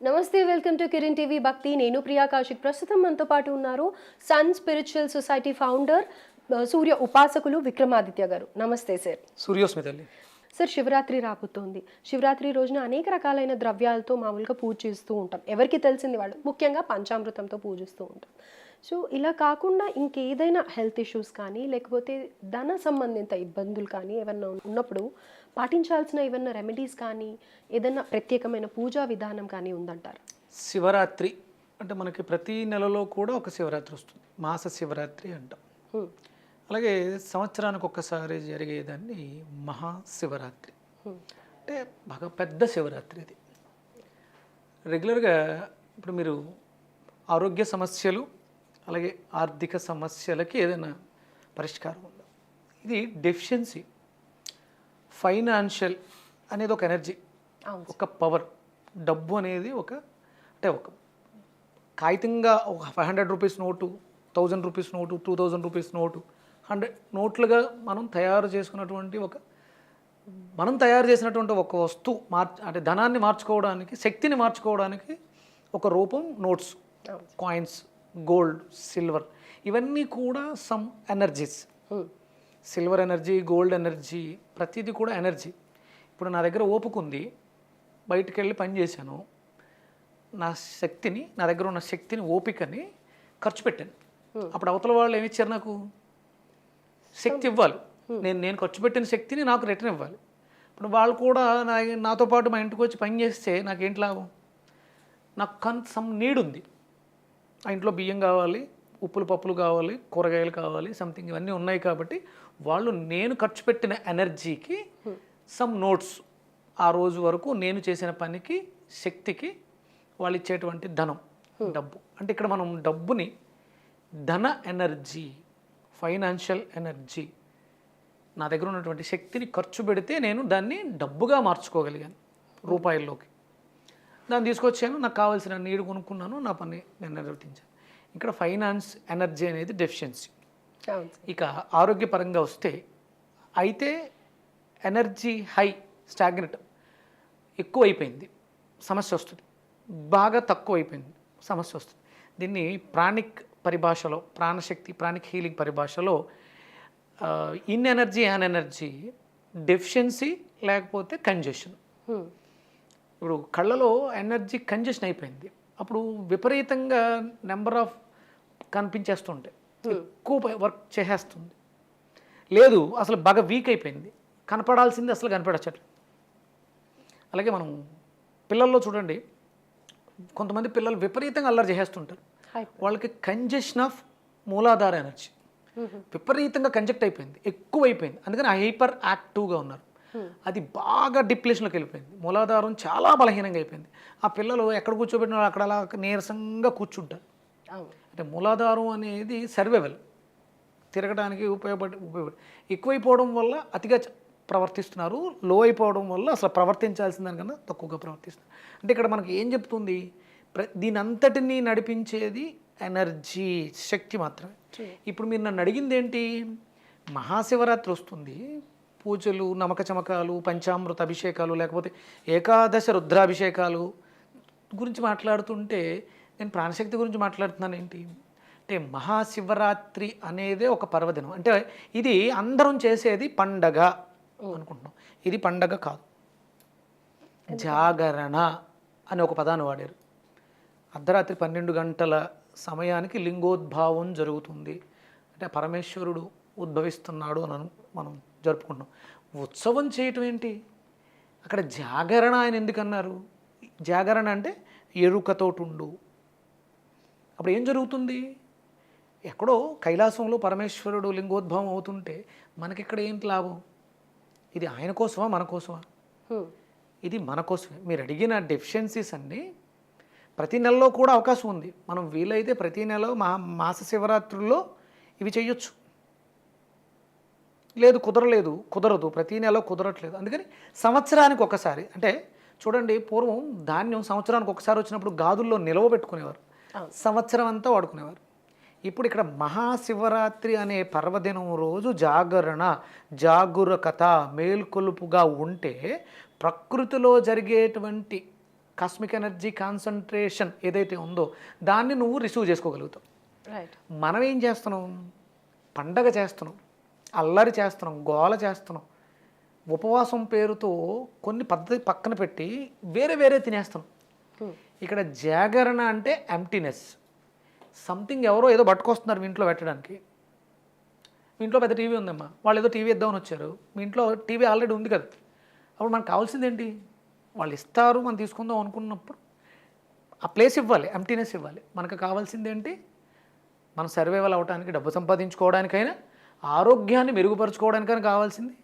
నమస్తే welcome to Kiran TV భక్తి. నేను ప్రియా కౌశిక్. ప్రస్తుతం మనతో పాటు ఉన్నారు సన్ స్పిరిచువల్ సొసైటీ ఫౌండర్ సూర్య ఉపాసకులు విక్రమాదిత్య గారు. నమస్తే సార్. సూర్యోస్మి తల్లి సార్ శివరాత్రి రాబోతోంది. శివరాత్రి రోజున అనేక రకాలైన ద్రవ్యాలతో మామూలుగా పూజ చేస్తూ ఉంటాం. ఎవరికి తెలిసింది వాళ్ళు? ముఖ్యంగా పంచామృతంతో పూజిస్తూ ఉంటాం. సో ఇలా కాకుండా ఇంకేదైనా హెల్త్ ఇష్యూస్ కానీ లేకపోతే ధన సంబంధిత ఇబ్బందులు కానీ ఏమన్నా ఉన్నప్పుడు పాటించాల్సిన ఏమన్నా రెమెడీస్ కానీ ఏదైనా ప్రత్యేకమైన పూజా విధానం కానీ ఉందంటారు? శివరాత్రి అంటే మనకి ప్రతి నెలలో కూడా ఒక శివరాత్రి వస్తుంది. మాస శివరాత్రి అంటాం. అలాగే సంవత్సరానికి ఒక్కసారి జరిగేదాన్ని మహాశివరాత్రి అంటే బాగా పెద్ద శివరాత్రి ఇది రెగ్యులర్గా ఇప్పుడు మీరు ఆరోగ్య సమస్యలు అలాగే ఆర్థిక సమస్యలకి ఏదైనా పరిష్కారం ఉందా? ఇది డెఫిషియన్సీ. ఫైనాన్షియల్ అనేది ఒక ఎనర్జీ ఒక పవర్ డబ్బు అనేది ఒక అంటే ఒక కాగితంగా ఒక five hundred rupees note thousand rupees note two thousand rupees note hundred నోట్లుగా మనం తయారు చేసుకున్నటువంటి ఒక మనం తయారు చేసినటువంటి ఒక వస్తువు మార్చ అంటే ధనాన్ని మార్చుకోవడానికి శక్తిని మార్చుకోవడానికి ఒక రూపం నోట్స్. కాయిన్స్ గోల్డ్ సిల్వర్ ఇవన్నీ కూడా some energies. Silver energy gold energy ప్రతిదీ కూడా ఎనర్జీ. ఇప్పుడు నా దగ్గర ఓపిక ఉంది బయటికి వెళ్ళి పని చేశాను. నా శక్తిని నా దగ్గర ఉన్న శక్తిని ఓపికని ఖర్చు పెట్టాను. అప్పుడు అవతల వాళ్ళు ఏమి ఇచ్చారు నాకు? శక్తి ఇవ్వాలి. నేను నేను ఖర్చు పెట్టిన శక్తిని నాకు రిటర్న్ ఇవ్వాలి. ఇప్పుడు వాళ్ళు కూడా నా నాతో పాటు మా ఇంటికి వచ్చి పని చేస్తే నాకేంటి లాభం? నాకు కన్ సమ్ నీడ్ ఉంది. ఆ ఇంట్లో బియ్యం కావాలి ఉప్పులు పప్పులు కావాలి కూరగాయలు కావాలి సంథింగ్ ఇవన్నీ ఉన్నాయి కాబట్టి వాళ్ళు నేను ఖర్చు పెట్టిన ఎనర్జీకి సమ్ నోట్స్ ఆ రోజు వరకు నేను చేసిన పనికి శక్తికి వాళ్ళు ఇచ్చేటువంటి ధనం డబ్బు. అంటే ఇక్కడ మనం డబ్బుని ధన ఎనర్జీ ఫైనాన్షియల్ ఎనర్జీ నా దగ్గర ఉన్నటువంటి శక్తిని ఖర్చు పెడితే నేను దాన్ని డబ్బుగా మార్చుకోగలిగాను రూపాయల్లోకి. దాన్ని తీసుకొచ్చాను నాకు కావాల్సిన నీరు కొనుక్కున్నాను నా పని నేను నిర్వర్తించాను. ఇక్కడ ఫైనాన్స్ ఎనర్జీ అనేది డెఫిషియన్సీ. ఇక ఆరోగ్యపరంగా వస్తే అయితే ఎనర్జీ హై స్టాగ్నెట్ ఎక్కువ అయిపోయింది సమస్య వస్తుంది. బాగా తక్కువ అయిపోయింది సమస్య వస్తుంది. దీన్ని ప్రాణిక్ పరిభాషలో ప్రాణశక్తి ప్రాణిక్ హీలింగ్ పరిభాషలో in energy an energy deficiency లేకపోతే కంజెషన్. ఇప్పుడు కళ్ళలో ఎనర్జీ కంజెషన్ అయిపోయింది. అప్పుడు విపరీతంగా నెంబర్ ఆఫ్ కనిపించేస్తుంటాయి. ఎక్కువ వర్క్ చేసేస్తుంది. లేదు అసలు బాగా వీక్ అయిపోయింది. కనపడాల్సింది అసలు కనపడచ్చట్లేదు అలాగే మనం పిల్లల్లో చూడండి కొంతమంది పిల్లలు విపరీతంగా అల్లరి చేసేస్తుంటారు. వాళ్ళకి కంజెషన్ ఆఫ్ మూలాధార ఎనర్జీ విపరీతంగా కంజెక్ట్ అయిపోయింది. ఎక్కువ అయిపోయింది అందుకని హైపర్ యాక్టివ్గా ఉన్నారు. అది బాగా డిప్లేషన్లోకి వెళ్ళిపోయింది. మూలాధారం చాలా బలహీనంగా అయిపోయింది. ఆ పిల్లలు ఎక్కడ కూర్చోబెట్టిన వాళ్ళు అక్కడ అలా నీరసంగా కూర్చుంటారు. అంటే మూలాధారం అనేది సర్వైవల్ తిరగడానికి ఉపయోగపడి ఉపయోగపడి ఎక్కువైపోవడం వల్ల అతిగా ప్రవర్తిస్తున్నారు. లో అయిపోవడం వల్ల అసలు ప్రవర్తించాల్సిన దానికన్నా తక్కువగా ప్రవర్తిస్తున్నారు. అంటే ఇక్కడ మనకి ఏం చెప్తుంది? ప్ర దీని అంతటినీ నడిపించేది ఎనర్జీ శక్తి మాత్రమే. ఇప్పుడు మీరు నన్ను అడిగింది ఏంటి మహాశివరాత్రి వస్తుంది. పూజలు నమక చమకాలు పంచామృత అభిషేకాలు లేకపోతే ఏకాదశ రుద్రాభిషేకాలు గురించి మాట్లాడుతుంటే నేను ప్రాణశక్తి గురించి మాట్లాడుతున్నాను ఏంటి అంటే మహాశివరాత్రి అనేదే ఒక పర్వదినం. అంటే ఇది అందరం చేసేది పండగ అనుకుంటున్నాం. ఇది పండగ కాదు. జాగరణ అనే ఒక పదాన్ని వాడారు. అర్ధరాత్రి పన్నెండు గంటల సమయానికి లింగోద్భావం జరుగుతుంది. అంటే పరమేశ్వరుడు ఉద్భవిస్తున్నాడు అని మనం జరుపుకుంటున్నాం. ఉత్సవం చేయటం ఏంటి? అక్కడ జాగరణ ఆయన ఎందుకన్నారు? జాగరణ అంటే ఎరుకతోటి ఉండు అప్పుడు ఏం జరుగుతుంది? ఎక్కడో కైలాసంలో పరమేశ్వరుడు లింగోద్భవం అవుతుంటే మనకిక్కడ ఏంటి లాభం? ఇది ఆయన కోసమా మన కోసమా? Hmm. ఇది మన కోసమే. మీరు అడిగిన డెఫిషియన్సీస్ అన్నీ ప్రతి నెలలో కూడా అవకాశం ఉంది. మనం వీలైతే ప్రతి నెల మా మాస శివరాత్రుల్లో ఇవి చేయొచ్చు. లేదు కుదరలేదు కుదరదు. ప్రతి నెల కుదరట్లేదు. అందుకని సంవత్సరానికి ఒకసారి అంటే చూడండి పూర్వం ధాన్యం సంవత్సరానికి ఒకసారి వచ్చినప్పుడు గాదుల్లో నిలవ పెట్టుకునేవారు. సంవత్సరం అంతా వాడుకునేవారు. ఇప్పుడు ఇక్కడ మహాశివరాత్రి అనే పర్వదినం రోజు జాగరణ జాగురకత మేల్కొలుపుగా ఉంటే ప్రకృతిలో జరిగేటువంటి కాస్మిక్ ఎనర్జీ కాన్సన్ట్రేషన్ ఏదైతే ఉందో దాన్ని నువ్వు రిసీవ్ చేసుకోగలుగుతావు. మనం ఏం చేస్తున్నాం? పండగ చేస్తున్నాం అల్లరి చేస్తున్నాం గోల చేస్తున్నాం. ఉపవాసం పేరుతో కొన్ని పద్ధతి పక్కన పెట్టి వేరే వేరే తినేస్తున్నాం. ఇక్కడ జాగరణ అంటే ఎంటీనెస్ సంథింగ్ ఎవరో ఏదో పట్టుకొస్తున్నారు మీ ఇంట్లో పెట్టడానికి. మీ ఇంట్లో పెద్ద టీవీ ఉందమ్మా. వాళ్ళు ఏదో టీవీ ఇద్దామని వచ్చారు. మీ ఇంట్లో టీవీ ఆల్రెడీ ఉంది కదా. అప్పుడు మనకు కావాల్సింది ఏంటి? వాళ్ళు ఇస్తారు మనం తీసుకుందాం అనుకున్నప్పుడు ఆ ప్లేస్ ఇవ్వాలి ఎంటీనెస్ ఇవ్వాలి. మనకు కావాల్సింది ఏంటి? మనం సర్వైవల్ అవ్వడానికి డబ్బు సంపాదించుకోవడానికైనా ఆరోగ్యాన్ని మెరుగుపరచుకోవడానికైనా కావాల్సింది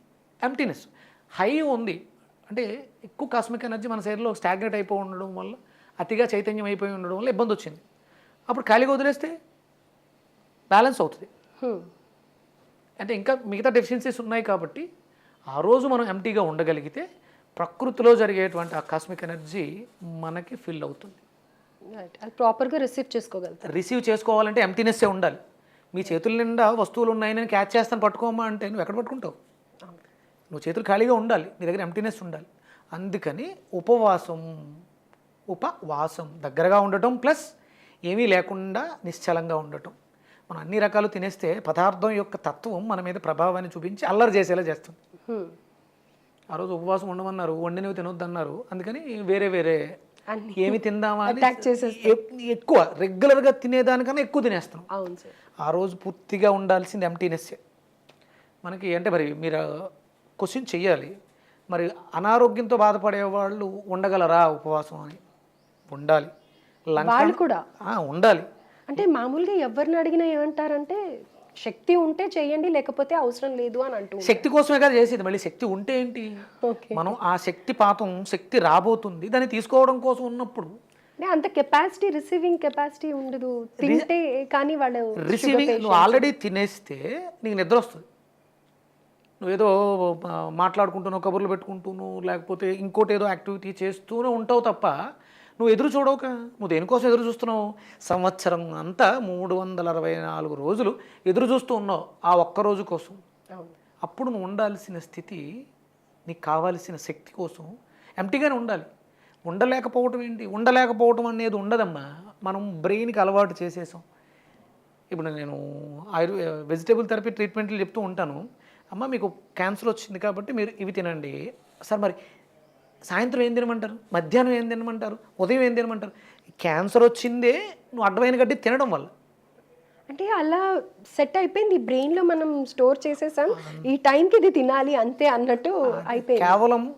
ఎంటీనెస్ హై ఉంది. అంటే ఎక్కువ కాస్మిక్ ఎనర్జీ మన శరీరంలో స్టాగ్నెట్ అయిపో ఉండడం వల్ల అతిగా చైతన్యం అయిపోయి ఉండడం వల్ల ఇబ్బంది వచ్చింది. అప్పుడు ఖాళీగా వదిలేస్తే బ్యాలెన్స్ అవుతుంది. అంటే ఇంకా మిగతా డెఫిషియన్సీస్ ఉన్నాయి కాబట్టి ఆ రోజు మనం ఎంటీగా ఉండగలిగితే ప్రకృతిలో జరిగేటువంటి ఆ కాస్మిక్ ఎనర్జీ మనకి ఫిల్ అవుతుంది. అది ప్రాపర్గా రిసీవ్ చేసుకోగలుగుతారు రిసీవ్ చేసుకోవాలంటే ఎంటీనెస్సే ఉండాలి. మీ చేతుల నిండా వస్తువులు ఉన్నాయి నేను క్యాచ్ చేస్తాను పట్టుకోమా అంటే నువ్వు ఎక్కడ పట్టుకుంటావు? నువ్వు చేతులు ఖాళీగా ఉండాలి. నీ దగ్గర ఎంటీనెస్ ఉండాలి. అందుకని ఉపవాసం ఉపవాసం దగ్గరగా ఉండటం ప్లస్ ఏమీ లేకుండా నిశ్చలంగా ఉండటం. మనం అన్ని రకాలు తినేస్తే పదార్థం యొక్క తత్వం మన మీద ప్రభావాన్ని చూపించి అల్లరి చేసేలా చేస్తుంది. ఆ రోజు ఉపవాసం ఉండమన్నారు వండినవి తినొద్దన్నారు. అందుకని వేరే వేరే ఏమి తిందామా ఎక్కువ రెగ్యులర్గా తినేదానికన్నా ఎక్కువ తినేస్తాం. ఆ రోజు పూర్తిగా ఉండాల్సింది ఎంటీనెస్సే మనకి అంటే మరి మీరు క్వశ్చన్ చెయ్యాలి. మరి అనారోగ్యంతో బాధపడే వాళ్ళు ఉండగలరా ఉపవాసం అని? ఉండాలి. వాళ్ళు కూడా? ఉండాలి. అంటే మామూలుగా ఎవరిని అడిగినా ఏమంటారంటే శక్తి ఉంటే చేయండి లేకపోతే అవసరం లేదు అని అంటూ శక్తి కోసమే కదా చేసేది. మళ్ళీ శక్తి ఉంటే ఏంటి? మనం ఆ శక్తి పాతం శక్తి రాబోతుంది. దాన్ని తీసుకోవడం కోసం ఉన్నప్పుడు అంత కెపాసిటీ రిసీవింగ్ కెపాసిటీ ఉండదు. తింటే కానీ వాళ్ళు రిసీవింగ్ నువ్వు ఆల్రెడీ తినేస్తే నీకు నిద్ర వస్తుంది. నువ్వేదో మాట్లాడుకుంటున్నావు కబుర్లు పెట్టుకుంటూను లేకపోతే ఇంకోటి ఏదో యాక్టివిటీ చేస్తూనే ఉంటావు తప్ప నువ్వు ఎదురు చూడవుక. నువ్వు దేనికోసం ఎదురు చూస్తున్నావు? సంవత్సరం అంతా మూడు వందల అరవై నాలుగు రోజులు ఎదురు చూస్తూ ఉన్నావు ఆ ఒక్క రోజు కోసం. అప్పుడు నువ్వు ఉండాల్సిన స్థితి నీకు కావాల్సిన శక్తి కోసం ఎంటీగానే ఉండాలి. ఉండలేకపోవటం ఏంటి? ఉండలేకపోవటం అనేది ఉండదమ్మా. మనం బ్రెయిన్కి అలవాటు చేసేసాం. ఇప్పుడు నేను ఆయుర్ వెజిటేబుల్ థెరపీ ట్రీట్మెంట్లు చెప్తూ ఉంటాను. అమ్మ మీకు క్యాన్సర్ వచ్చింది కాబట్టి మీరు ఇవి తినండి. సార్ మరి సాయంత్రం ఏం తినమంటారు? మధ్యాహ్నం ఏం తినమంటారు? ఉదయం ఏం తినమంటారు? క్యాన్సర్ వచ్చిందే నువ్వు అడ్డమైన గడ్డి తినడం వల్ల. అంటే అలా సెట్ అయిపోయింది. బ్రెయిన్లో మనం స్టోర్ చేసేసాం. ఈ టైంకి ఇది తినాలి అంతే అన్నట్టు అయిపోయింది. కేవలం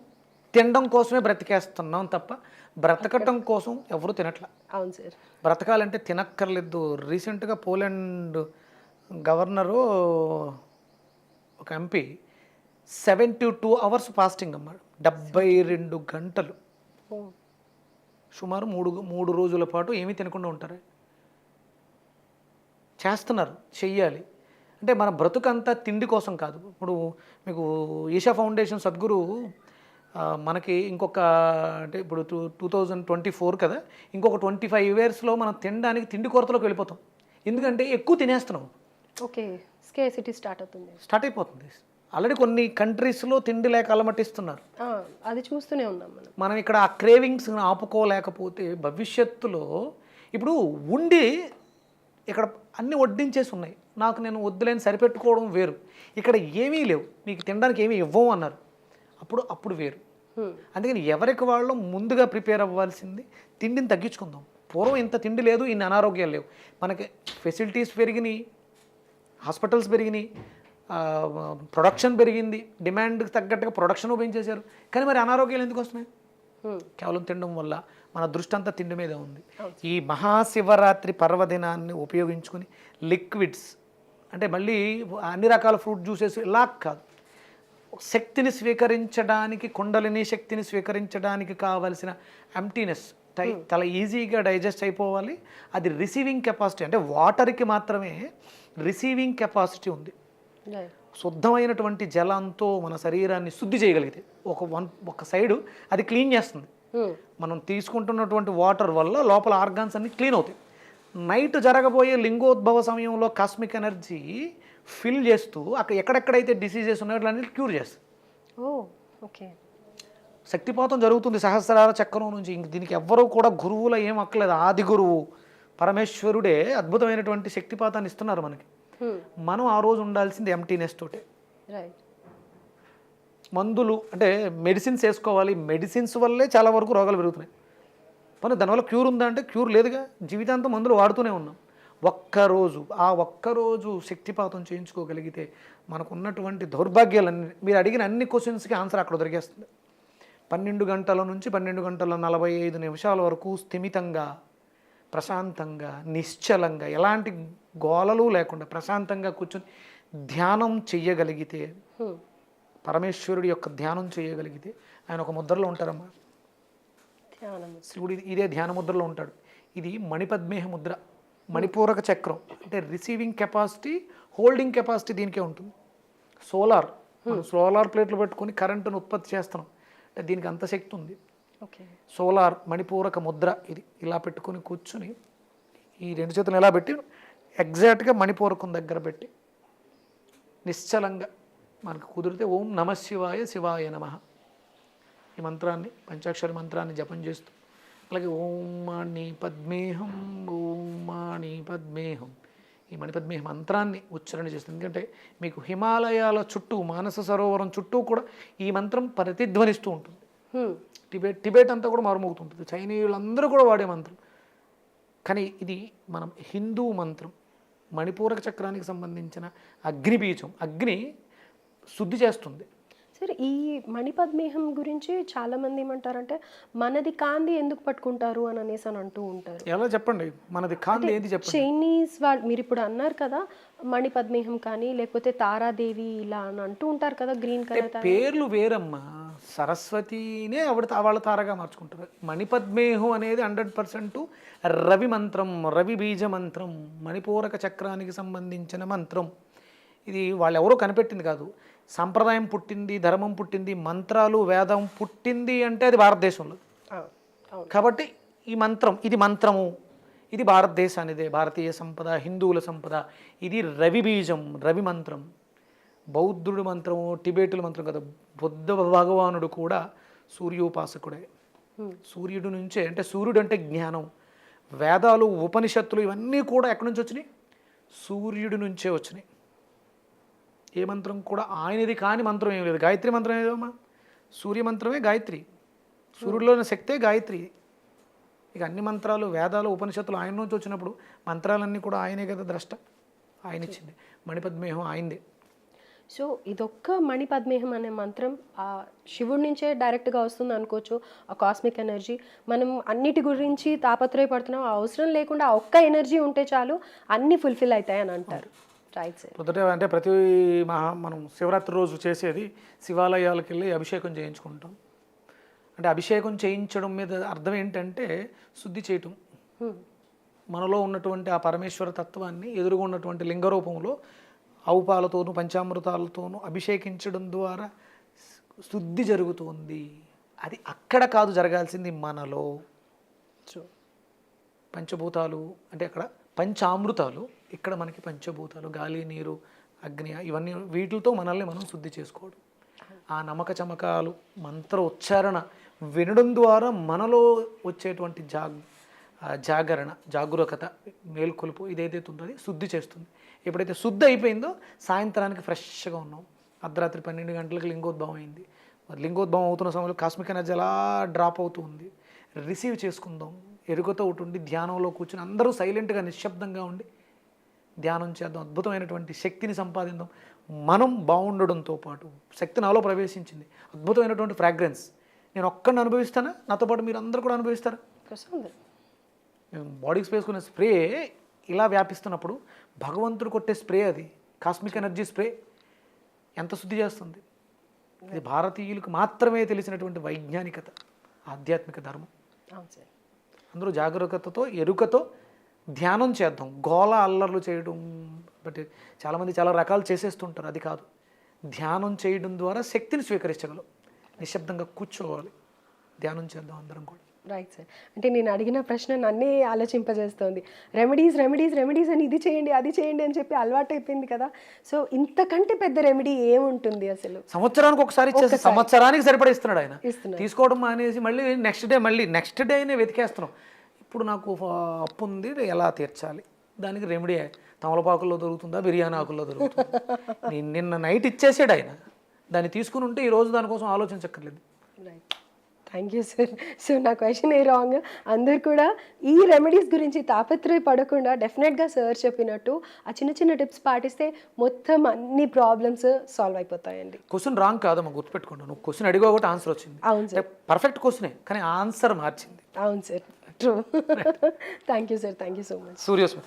తినడం కోసమే బ్రతికేస్తున్నాం తప్ప బ్రతకటం కోసం ఎవరు తినట్ల. అవును సార్. బ్రతకాలంటే తినక్కర్లేదు. రీసెంట్గా పోలాండ్ గవర్నరు ఒక MP seventy two hours fasting అమ్మాడు. డెబ్బై రెండు గంటలు. సుమారు మూడు మూడు రోజుల పాటు ఏమీ తినకుండా ఉంటారు. చేస్తున్నారు చెయ్యాలి. అంటే మన బ్రతుకంతా తిండి కోసం కాదు. ఇప్పుడు మీకు ఈషా ఫౌండేషన్ సద్గురు మనకి ఇంకొక అంటే ఇప్పుడు two two thousand twenty four కదా ఇంకొక ట్వంటీ ఫైవ్ ఇయర్స్లో మనం తినడానికి తిండి కొరతలోకి వెళ్ళిపోతాం. ఎందుకంటే ఎక్కువ తినేస్తున్నాం. ఓకే స్కేసిటీ స్టార్ట్ అవుతుంది. స్టార్ట్ అయిపోతుంది. ఆల్రెడీ కొన్ని కంట్రీస్లో తిండి లేక అలమటిస్తున్నారు. అది చూస్తూనే ఉన్నాం మనం. మనం ఇక్కడ ఆ క్రేవింగ్స్ ఆపుకోలేకపోతే భవిష్యత్తులో ఇప్పుడు ఉండి ఇక్కడ అన్ని వడ్డించేసి ఉన్నాయి. నాకు నేను వద్దులేని సరిపెట్టుకోవడం వేరు. ఇక్కడ ఏమీ లేవు. నీకు తినడానికి ఏమీ ఇవ్వవు అన్నారు. అప్పుడు అప్పుడు వేరు. అందుకని ఎవరికి వాళ్ళు ముందుగా ప్రిపేర్ అవ్వాల్సింది తిండిని తగ్గించుకుందాం. పూర్వం ఇంత తిండి లేదు ఇన్ని అనారోగ్యాలు లేవు. మనకి ఫెసిలిటీస్ పెరిగినాయి హాస్పిటల్స్ పెరిగినాయి ప్రొడక్షన్ పెరిగింది. డిమాండ్కి తగ్గట్టుగా ప్రొడక్షన్ పెంచేశారు. కానీ మరి అనారోగ్యాలు ఎందుకు వస్తున్నాయి. కేవలం తినడం వల్ల మన దృష్టి అంతా తిండి మీద ఉంది. ఈ మహాశివరాత్రి పర్వదినాన్ని ఉపయోగించుకుని లిక్విడ్స్ అంటే మళ్ళీ అన్ని రకాల ఫ్రూట్ జ్యూసెస్ ఇలా కాదు. శక్తిని స్వీకరించడానికి కుండలిని శక్తిని స్వీకరించడానికి కావలసిన ఎంటీనెస్ టై చాలా ఈజీగా డైజెస్ట్ అయిపోవాలి. అది రిసీవింగ్ కెపాసిటీ అంటే వాటర్కి మాత్రమే రిసీవింగ్ కెపాసిటీ ఉంది. శుద్ధమైనటువంటి జలంతో మన శరీరాన్ని శుద్ధి చేయగలిగితే ఒక వన్ ఒక సైడు అది క్లీన్ చేస్తుంది. Hmm. మనం తీసుకుంటున్నటువంటి వాటర్ వల్ల లోపల ఆర్గాన్స్ అన్ని క్లీన్ అవుతాయి. నైట్ జరగబోయే లింగోద్భవ సమయంలో కాస్మిక్ ఎనర్జీ ఫిల్ చేస్తూ అక్కడ ఎక్కడెక్కడైతే డిసీజెస్ ఉన్నాయో అట్లన్నీ క్యూర్ చేస్తుంది. ఓ ఓకే శక్తిపాతం జరుగుతుంది సహస్రార చక్రం నుంచి. ఇంక దీనికి ఎవ్వరూ కూడా గురువుల ఏం అక్కలేదు ఆది గురువు పరమేశ్వరుడే అద్భుతమైనటువంటి శక్తిపాతాన్ని ఇస్తున్నారు మనకి. మనం ఆ రోజు ఉండాల్సింది ఎంటీనెస్ తోటే. మందులు అంటే మెడిసిన్స్ వేసుకోవాలి. మెడిసిన్స్ వల్లే చాలా వరకు రోగాలు పెరుగుతున్నాయి. కానీ దానివల్ల క్యూర్ ఉందా అంటే క్యూర్ లేదుగా. జీవితాంతం మందులు వాడుతూనే ఉన్నాం. ఒక్కరోజు ఆ ఒక్కరోజు శక్తిపాతం చేయించుకోగలిగితే మనకు ఉన్నటువంటి దౌర్భాగ్యాలన్నీ మీరు అడిగిన అన్ని క్వశ్చన్స్కి ఆన్సర్ అక్కడ దొరికేస్తుంది. పన్నెండు గంటల నుంచి పన్నెండు గంటల నలభై ఐదు నిమిషాల వరకు స్థిమితంగా ప్రశాంతంగా నిశ్చలంగా ఎలాంటి గోలలు లేకుండా ప్రశాంతంగా కూర్చొని ధ్యానం చెయ్యగలిగితే పరమేశ్వరుడి యొక్క ధ్యానం చేయగలిగితే ఆయన ఒక ముద్రలో ఉంటారమ్మా. శివుడు ఇది- ధ్యాన ముద్రలో ఉంటాడు. ఇది మణిపద్మేహ ముద్ర మణిపూరక చక్రం. అంటే రిసీవింగ్ కెపాసిటీ హోల్డింగ్ కెపాసిటీ దీనికే ఉంటుంది. సోలార్ సోలార్ ప్లేట్లు పెట్టుకొని కరెంటును ఉత్పత్తి చేస్తున్నాం. అంటే దీనికి అంత శక్తి ఉంది. ఓకే. సోలార్ మణిపూరక ముద్ర ఇది. ఇలా పెట్టుకొని కూర్చుని ఈ రెండు చేతులు ఎలా పెట్టి ఎగ్జాక్ట్గా మణిపూరకం దగ్గర పెట్టి నిశ్చలంగా మనకు కుదిరితే ఓం నమ శివాయ శివాయ నమ ఈ మంత్రాన్ని పంచాక్షరి మంత్రాన్ని జపం చేస్తూ అలాగే ఓం మాణి పద్మేహం ఓం మాణి పద్మేహం ఈ మణిపద్మేహ మంత్రాన్ని ఉచ్చారణ చేస్తుంది. ఎందుకంటే మీకు హిమాలయాల చుట్టూ మానస సరోవరం చుట్టూ కూడా ఈ మంత్రం ప్రతిధ్వనిస్తూ ఉంటుంది. టిబెట్ టిబెట్ అంతా కూడా మారుమోగుతుంటుంది. చైనీయులందరూ కూడా వాడే మంత్రం. కానీ ఇది మనం హిందూ మంత్రం. మణిపూరక చక్రానికి సంబంధించిన అగ్ని బీజం అగ్ని శుద్ధి చేస్తుంది. సరే ఈ మణిపద్మేహం గురించి చాలా మంది ఏమంటారంటే మనది కాంది ఎందుకు పట్టుకుంటారు? అని అనేసి అని అంటూ ఉంటారు. ఎలా చెప్పండి? మనది కాంతి ఏంటి చెప్పండి? చైనీస్ వాళ్ళు మీరు ఇప్పుడు అన్నారు కదా మణిపద్మేహం కానీ లేకపోతే తారాదేవి ఇలా అని అంటూ ఉంటారు కదా గ్రీన్ కలర్ పేర్లు వేరమ్మా. సరస్వతినే ఆవిడ వాళ్ళ తారగా మార్చుకుంటారు. మణిపద్మేహం అనేది హండ్రెడ్ పర్సెంట్ రవి మంత్రం రవి బీజ మంత్రం మణిపూరక చక్రానికి సంబంధించిన మంత్రం. ఇది వాళ్ళు ఎవరో కనిపెట్టింది కాదు. సంప్రదాయం పుట్టింది ధర్మం పుట్టింది మంత్రాలు వేదం పుట్టింది అంటే అది భారతదేశంలో. కాబట్టి ఈ మంత్రం ఇది మంత్రము. ఇది భారతదేశానిదే భారతీయ సంపద హిందువుల సంపద. ఇది రవి బీజం రవి మంత్రం. బౌద్ధుడి మంత్రము టిబేటుల మంత్రం కదా. బుద్ధ భగవానుడు కూడా సూర్యోపాసకుడే. సూర్యుడి నుంచే అంటే సూర్యుడు అంటే జ్ఞానం. వేదాలు ఉపనిషత్తులు ఇవన్నీ కూడా ఎక్కడి నుంచి వచ్చినాయి? సూర్యుడి నుంచే వచ్చినాయి. ఏ మంత్రం కూడా ఆయనది కాని మంత్రం ఏం లేదు. గాయత్రి మంత్రం ఏదమ్మా? సూర్య మంత్రమే గాయత్రి. సూర్యుడిలోని శక్తే గాయత్రి. ఇక అన్ని మంత్రాలు వేదాలు ఉపనిషత్తులు ఆయన నుంచి వచ్చినప్పుడు మంత్రాలన్నీ కూడా ఆయనే కదా ద్రష్ట. ఆయన ఇచ్చింది మణిపద్మేహం ఆయనదే. సో ఇదొక్క మణిపద్మేహం అనే మంత్రం ఆ శివుడి నుంచే డైరెక్ట్గా వస్తుంది అనుకోవచ్చు ఆ కాస్మిక్ ఎనర్జీ. మనం అన్నిటి గురించి తాపత్రయపడుతున్నాం ఆ అవసరం లేకుండా ఆ ఒక్క ఎనర్జీ ఉంటే చాలు అన్నీ ఫుల్ఫిల్ అవుతాయి అని అంటారు. Right sir. పొద్దుట అంటే ప్రతి మహా మనం శివరాత్రి రోజు చేసేది శివాలయాలకు వెళ్ళి అభిషేకం చేయించుకుంటాం. అంటే అభిషేకం చేయించడం మీద అర్థం ఏంటంటే శుద్ధి చేయటం. మనలో ఉన్నటువంటి ఆ పరమేశ్వర తత్వాన్ని ఎదురుగా ఉన్నటువంటి లింగ రూపంలో ఆవు పాలతోనూ పంచామృతాలతోనూ అభిషేకించడం ద్వారా శుద్ధి జరుగుతుంది. అది అక్కడ కాదు జరగాల్సింది మనలో. పంచభూతాలు అంటే అక్కడ పంచామృతాలు ఇక్కడ మనకి పంచభూతాలు గాలి నీరు అగ్ని ఇవన్నీ వీటితో మనల్ని మనం శుద్ధి చేసుకోవడం. ఆ నమ్మక చమకాలు మంత్ర ఉచ్చారణ వినడం ద్వారా మనలో వచ్చేటువంటి జాగ్ జాగరణ జాగరూకత మేల్కొలుపు ఇదైతే ఉందో అది శుద్ధి చేస్తుంది. ఎప్పుడైతే శుద్ధి అయిపోయిందో సాయంత్రానికి ఫ్రెష్గా ఉన్నాం. అర్ధరాత్రి పన్నెండు గంటలకు లింగోద్భవం అయింది. మరి లింగోద్భవం అవుతున్న సమయంలో కాస్మిక్ ఎనర్జీ అలా డ్రాప్ అవుతూ ఉంది. రిసీవ్ చేసుకుందాం. ఎరుగతో ఉండి ధ్యానంలో కూర్చుని అందరూ సైలెంట్గా నిశ్శబ్దంగా ఉండి ధ్యానం చేద్దాం. అద్భుతమైనటువంటి శక్తిని సంపాదిద్దాం. మనం బాగుండడంతో పాటు శక్తి నాలో ప్రవేశించింది. అద్భుతమైనటువంటి ఫ్రాగ్రెన్స్ నేను ఒక్కడిని అనుభవిస్తానా? నాతో పాటు మీరు అందరూ కూడా అనుభవిస్తారా? బాడీకి వేసుకునే స్ప్రే ఇలా వ్యాపిస్తున్నప్పుడు భగవంతుడు కొట్టే స్ప్రే అది. Cosmic energy spray. ఎంత శుద్ధి చేస్తుంది? ఇది భారతీయులకు మాత్రమే తెలిసినటువంటి వైజ్ఞానికత ఆధ్యాత్మిక ధర్మం. అందరూ జాగరూకతతో ఎరుకతో ధ్యానం చేద్దాం. గోల అల్లర్లు చేయడం బట్ చాలామంది చాలా రకాలు చేసేస్తుంటారు. అది కాదు. ధ్యానం చేయడం ద్వారా శక్తిని స్వీకరించగలం. నిశ్శబ్దంగా కూర్చోవాలి. ధ్యానం చేద్దాం అందరం కూడా. రైట్ సార్ అంటే నేను అడిగిన ప్రశ్న నన్నే ఆలోచింపజేస్తోంది. రెమెడీస్ రెమెడీస్ రెమెడీస్ అని ఇది చేయండి అది చేయండి అని చెప్పి అలవాటు అయిపోయింది కదా. సో ఇంతకంటే పెద్ద రెమెడీ ఏముంటుంది అసలు? సంవత్సరానికి ఒకసారి ఇచ్చేసి సంవత్సరానికి సరిపడా ఇస్తున్నాడు ఆయన. తీసుకోవడం మానేసి మళ్ళీ నెక్స్ట్ డే మళ్ళీ నెక్స్ట్ డేనే వెతికేస్తున్నాం. ఇప్పుడు నాకు అప్పు ఉంది ఎలా తీర్చాలి? దానికి రెమెడీ తమలపాకుల్లో దొరుకుతుందా? బిర్యానీ ఆకుల్లో దొరుకుతుందా? నేను నిన్న నైట్ ఇచ్చేసాడు ఆయన. దాన్ని తీసుకుని ఉంటే ఈ రోజు దానికోసం ఆలోచించక్కర్లేదు. Right thank you sir so నా క్వశ్చన్ ఏ రాంగ్ అందరు కూడా ఈ రెమెడీస్ గురించి తాపత్రయపడకుండా డెఫినెట్గా సార్ చెప్పినట్టు ఆ చిన్న చిన్న టిప్స్ పాటిస్తే మొత్తం అన్ని ప్రాబ్లమ్స్ సాల్వ్ అయిపోతాయండి. క్వశ్చన్ రాంగ్ కాదమ్మా గుర్తుపెట్టుకోండి. నువ్వు క్వశ్చన్ అడిగా ఒకటి ఆన్సర్ వచ్చింది. అవును సార్ పర్ఫెక్ట్ క్వశ్చనే కానీ ఆన్సర్ మార్చింది. అవును sir true thank you sir thank you so much సూర్యోస్మి